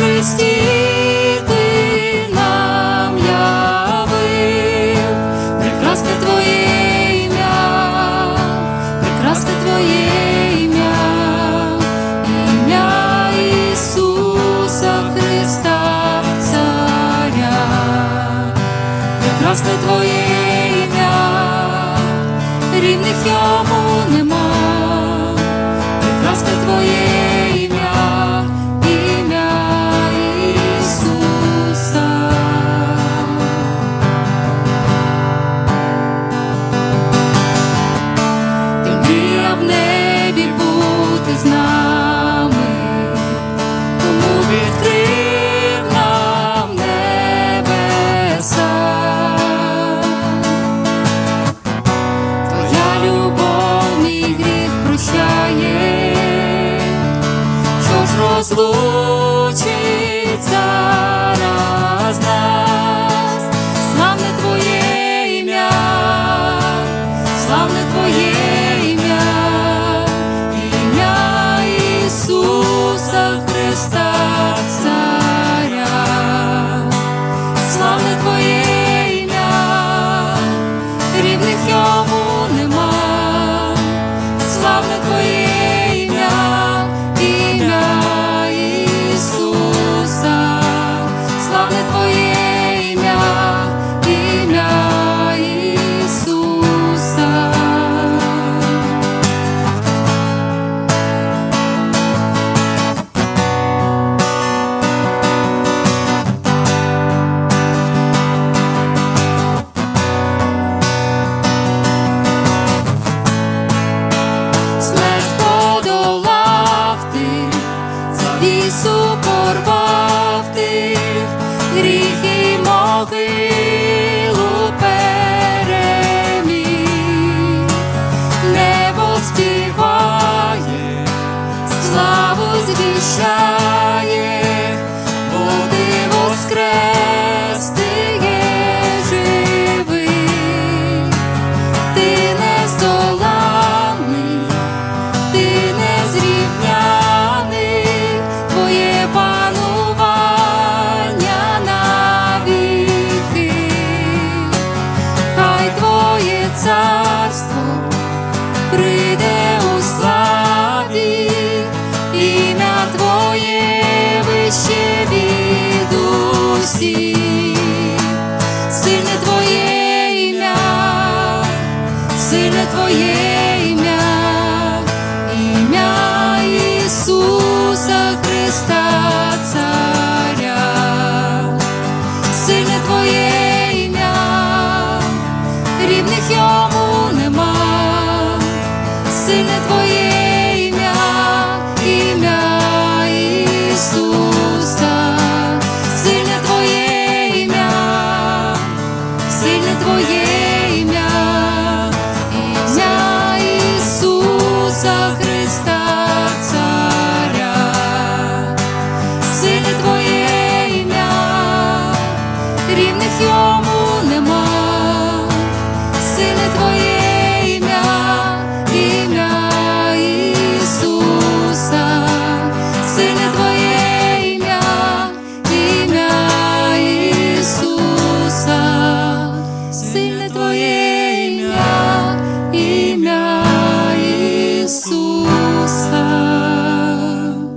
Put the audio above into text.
Христі ти прекрасне Твоє ім'я, прекрасне Твоє ім'я, Ісуса Христа, прекрасне Твоє ім'я, рівних йому нема. случится. могилу небо співає, славу звіщає. azul.